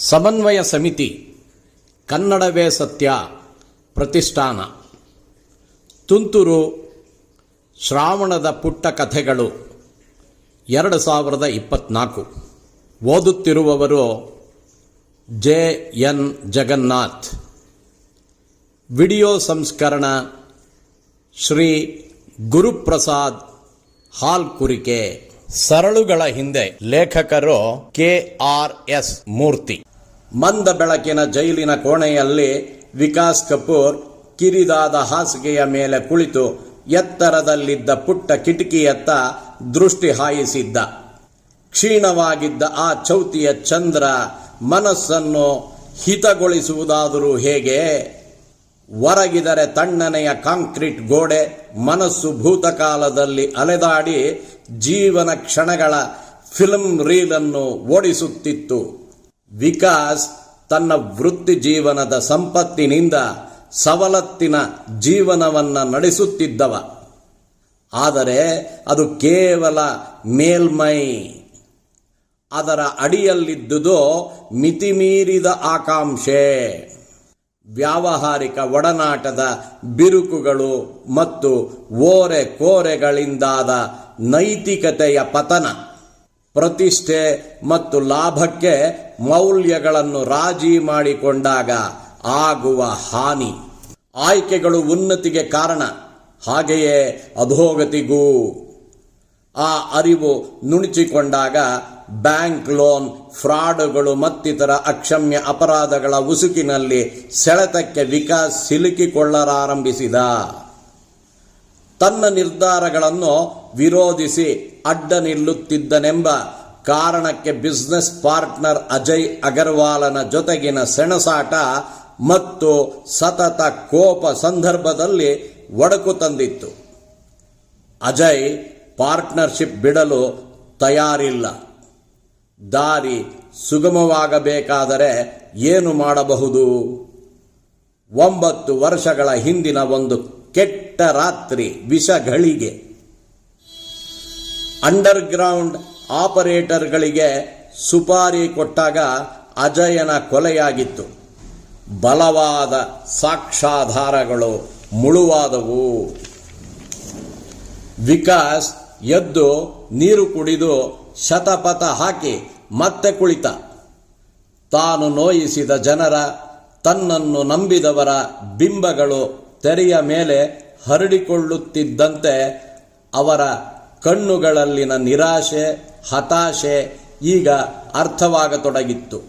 ಸಮನ್ವಯ ಸಮಿತಿ ಕನ್ನಡವೇ ಸತ್ಯ ಪ್ರತಿಷ್ಠಾನ. ತುಂತುರು ಶ್ರಾವಣದ ಪುಟ್ಟ ಕಥೆಗಳು ಎರಡು ಸಾವಿರದ ಇಪ್ಪತ್ನಾಲ್ಕು. ಓದುತ್ತಿರುವವರು ಜೆ ಎನ್ ಜಗನ್ನಾಥ್. ವಿಡಿಯೋ ಸಂಸ್ಕರಣ ಶ್ರೀ ಗುರುಪ್ರಸಾದ್ ಹಾಲ್ ಕುರಿಕೆ ಸರಳುಗಳ ಹಿಂದೆ ಲೇಖಕರು ಕೆ ಆರ್ ಎಸ್ ಮೂರ್ತಿ. ಮಂದ ಬೆಳಕಿನ ಜೈಲಿನ ಕೋಣೆಯಲ್ಲಿ ವಿಕಾಸ್ ಕಪೂರ್ ಕಿರಿದಾದ ಹಾಸಿಗೆಯ ಮೇಲೆ ಕುಳಿತು ಎತ್ತರದಲ್ಲಿದ್ದ ಪುಟ್ಟ ಕಿಟಕಿಯತ್ತ ದೃಷ್ಟಿ ಹಾಯಿಸಿದ್ದ. ಕ್ಷೀಣವಾಗಿದ್ದ ಆ ಚೌತಿಯ ಚಂದ್ರ ಮನಸ್ಸನ್ನು ಹಿತಗೊಳಿಸುವುದಾದರೂ ಹೇಗೆ? ಹೊರಗಿದರೆ ತಣ್ಣನೆಯ ಕಾಂಕ್ರೀಟ್ ಗೋಡೆ ಮನಸ್ಸು ಭೂತಕಾಲದಲ್ಲಿ ಅಲೆದಾಡಿ ಜೀವನ ಕ್ಷಣಗಳ ಫಿಲ್ಮ್ ರೀಲನ್ನು ಓಡಿಸುತ್ತಿತ್ತು. ವಿಕಾಸ್ ತನ್ನ ವೃತ್ತಿ ಜೀವನದ ಸಂಪತ್ತಿನಿಂದ ಸವಲತ್ತಿನ ಜೀವನವನ್ನ ನಡೆಸುತ್ತಿದ್ದವ. ಆದರೆ ಅದು ಕೇವಲ ಮೇಲ್ಮೈ. ಅದರ ಅಡಿಯಲ್ಲಿದ್ದುದು ಮಿತಿಮೀರಿದ ಆಕಾಂಕ್ಷೆ. ವ್ಯಾವಹಾರಿಕ ಒಡನಾಟದ ಬಿರುಕುಗಳು ಮತ್ತು ಓರೆ ಕೋರೆಗಳಿಂದಾದ ನೈತಿಕತೆಯ ಪತನ. ಪ್ರತಿಷ್ಠೆ ಮತ್ತು ಲಾಭಕ್ಕೆ ಮೌಲ್ಯಗಳನ್ನು ರಾಜಿ ಮಾಡಿಕೊಂಡಾಗ ಆಗುವ ಹಾನಿ. ಆಯ್ಕೆಗಳು ಉನ್ನತಿಗೆ ಕಾರಣ. ಹಾಗೆಯೇ ಅಧೋಗತಿಗೂ ಆ ಅರಿವು ನುಣುಚಿಕೊಂಡಾಗ ಬ್ಯಾಂಕ್ ಲೋನ್, ಫ್ರಾಡುಗಳು ಮತ್ತಿತರ ಅಕ್ಷಮ್ಯ ಅಪರಾಧಗಳ ಉಸುಕಿನಲ್ಲಿ ಸೆಳೆತಕ್ಕೆ ವಿಕಾಸ್ ಸಿಲುಕಿಕೊಳ್ಳಲಾರಂಭಿಸಿದ ತನ್ನ ನಿರ್ಧಾರಗಳನ್ನು ವಿರೋಧಿಸಿ ಅಡ್ಡ ನಿಲ್ಲುತ್ತಿದ್ದನೆಂಬ ಕಾರಣಕ್ಕೆ ಬಿಸ್ನೆಸ್ ಪಾರ್ಟ್ನರ್ ಅಜಯ್ ಅಗರ್ವಾಲನ ಜೊತೆಗಿನ ಸೆಣಸಾಟ ಮತ್ತು ಸತತ ಕೋಪ ಸಂದರ್ಭದಲ್ಲಿ ಒಡಕು ತಂದಿತ್ತು. ಅಜಯ್ ಪಾರ್ಟ್ನರ್ಶಿಪ್ ಬಿಡಲು ತಯಾರಿಲ್ಲ. ದಾರಿ ಸುಗಮವಾಗಬೇಕಾದರೆ ಏನು ಮಾಡಬಹುದು? ಒಂಬತ್ತು ವರ್ಷಗಳ ಹಿಂದಿನ ಒಂದು ಕೆಟ್ಟ ರಾತ್ರಿ ವಿಷಗಳಿಗೆ ಅಂಡರ್ಗ್ರೌಂಡ್ ಆಪರೇಟರ್ಗಳಿಗೆ ಸುಪಾರಿ ಕೊಟ್ಟಾಗ ಅಜಯನ ಕೊಲೆಯಾಗಿತ್ತು. ಬಲವಾದ ಸಾಕ್ಷಾಧಾರಗಳು ಮುಳುವಾದವು. ವಿಕಾಸ್ ಎದ್ದು ನೀರು ಕುಡಿದು ಶತಪಥ ಹಾಕಿ ಮತ್ತೆ ಕುಳಿತ. ತಾನು ನೋಯಿಸಿದ ಜನರ, ತನ್ನನ್ನು ನಂಬಿದವರ ಬಿಂಬಗಳು ತೆರೆಯ ಮೇಲೆ ಹರಡಿಕೊಳ್ಳುತ್ತಿದ್ದಂತೆ ಅವರ ಕಣ್ಣುಗಳಲ್ಲಿನ ನಿರಾಶೆ, ಹತಾಶೆ ಈಗ ಅರ್ಥವಾಗತೊಡಗಿತ್ತು.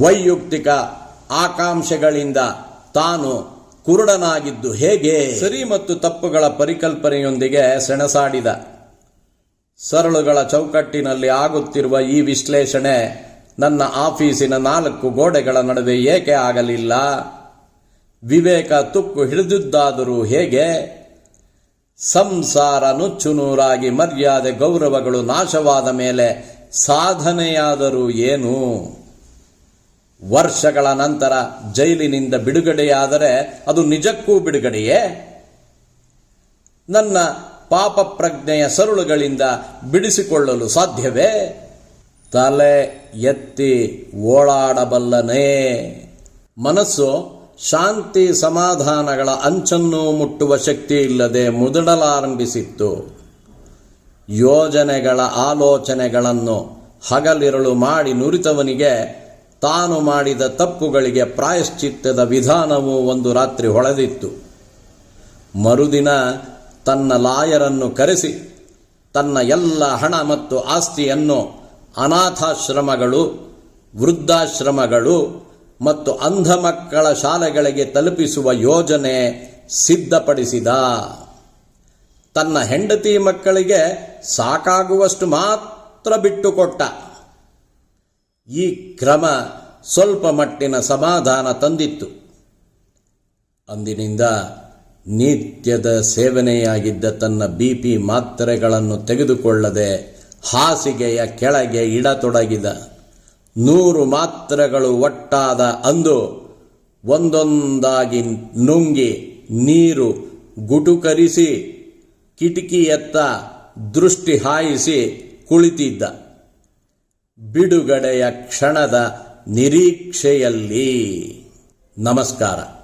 ವೈಯಕ್ತಿಕ ಆಕಾಂಕ್ಷೆಗಳಿಂದ ತಾನು ಕುರುಡನಾಗಿದ್ದು ಹೇಗೆ? ಸರಿ ಮತ್ತು ತಪ್ಪುಗಳ ಪರಿಕಲ್ಪನೆಯೊಂದಿಗೆ ಸೆಣಸಾಡಿದ. ಸರಳುಗಳ ಚೌಕಟ್ಟಿನಲ್ಲಿ ಆಗುತ್ತಿರುವ ಈ ವಿಶ್ಲೇಷಣೆ ನನ್ನ ಆಫೀಸಿನ ನಾಲ್ಕು ಗೋಡೆಗಳ ನಡುವೆ ಏಕೆ ಆಗಲಿಲ್ಲ? ವಿವೇಕ ತುಕ್ಕು ಹಿಡಿದಿದ್ದಾದರೂ ಹೇಗೆ? ಸಂಸಾರ ನುಚ್ಚುನೂರಾಗಿ ಮರ್ಯಾದೆ ಗೌರವಗಳು ನಾಶವಾದ ಮೇಲೆ ಸಾಧನೆಯಾದರೂ ಏನು? ವರ್ಷಗಳ ನಂತರ ಜೈಲಿನಿಂದ ಬಿಡುಗಡೆಯಾದರೆ ಅದು ನಿಜಕ್ಕೂ ಬಿಡುಗಡೆಯೇ? ನನ್ನ ಪಾಪ ಪ್ರಜ್ಞೆಯ ಸರುಳುಗಳಿಂದ ಬಿಡಿಸಿಕೊಳ್ಳಲು ಸಾಧ್ಯವೇ? ತಲೆ ಎತ್ತಿ ಓಡಾಡಬಲ್ಲನೇ. ಮನಸ್ಸು ಶಾಂತಿ ಸಮಾಧಾನಗಳ ಅಂಚನ್ನು ಮುಟ್ಟುವ ಶಕ್ತಿ ಇಲ್ಲದೆ ಮುದುಡಲಾರಂಭಿಸಿತ್ತು. ಯೋಜನೆಗಳ ಆಲೋಚನೆಗಳನ್ನು ಹಗಲಿರಳು ಮಾಡಿ ನುರಿತವನಿಗೆ ತಾನು ಮಾಡಿದ ತಪ್ಪುಗಳಿಗೆ ಪ್ರಾಯಶ್ಚಿತ್ತದ ವಿಧಾನವು ಒಂದು ರಾತ್ರಿ ಹೊಳೆದಿತ್ತು. ಮರುದಿನ ತನ್ನ ಲಾಯರನ್ನು ಕರೆಸಿ, ತನ್ನ ಎಲ್ಲ ಹಣ ಮತ್ತು ಆಸ್ತಿಯನ್ನು ಅನಾಥಾಶ್ರಮಗಳು, ವೃದ್ಧಾಶ್ರಮಗಳು ಮತ್ತು ಅಂಧ ಮಕ್ಕಳ ಶಾಲೆಗಳಿಗೆ ತಲುಪಿಸುವ ಯೋಜನೆ ಸಿದ್ಧಪಡಿಸಿದ. ತನ್ನ ಹೆಂಡತಿ ಮಕ್ಕಳಿಗೆ ಸಾಕಾಗುವಷ್ಟು ಮಾತ್ರ ಬಿಟ್ಟುಕೊಟ್ಟ. ಈ ಕ್ರಮ ಸ್ವಲ್ಪ ಮಟ್ಟಿನ ಸಮಾಧಾನ ತಂದಿತ್ತು. ಅಂದಿನಿಂದ ನಿತ್ಯದ ಸೇವನೆಯಾಗಿದ್ದ ತನ್ನ ಬಿ ಪಿ ಮಾತ್ರೆಗಳನ್ನು ತೆಗೆದುಕೊಳ್ಳದೆ ಹಾಸಿಗೆಯ ಕೆಳಗೆ ಇಡತೊಡಗಿದ. ನೂರು ಮಾತ್ರಗಳು ಒಟ್ಟಾದ ಅಂದು ಒಂದೊಂದಾಗಿ ನುಂಗಿ ನೀರು ಗುಟುಕರಿಸಿ ಕಿಟಕಿಯತ್ತ ದೃಷ್ಟಿ ಹಾಯಿಸಿ ಕುಳಿತಿದ್ದ. ಬಿಡುಗಡೆಯ ಕ್ಷಣದ ನಿರೀಕ್ಷೆಯಲ್ಲಿ. ನಮಸ್ಕಾರ.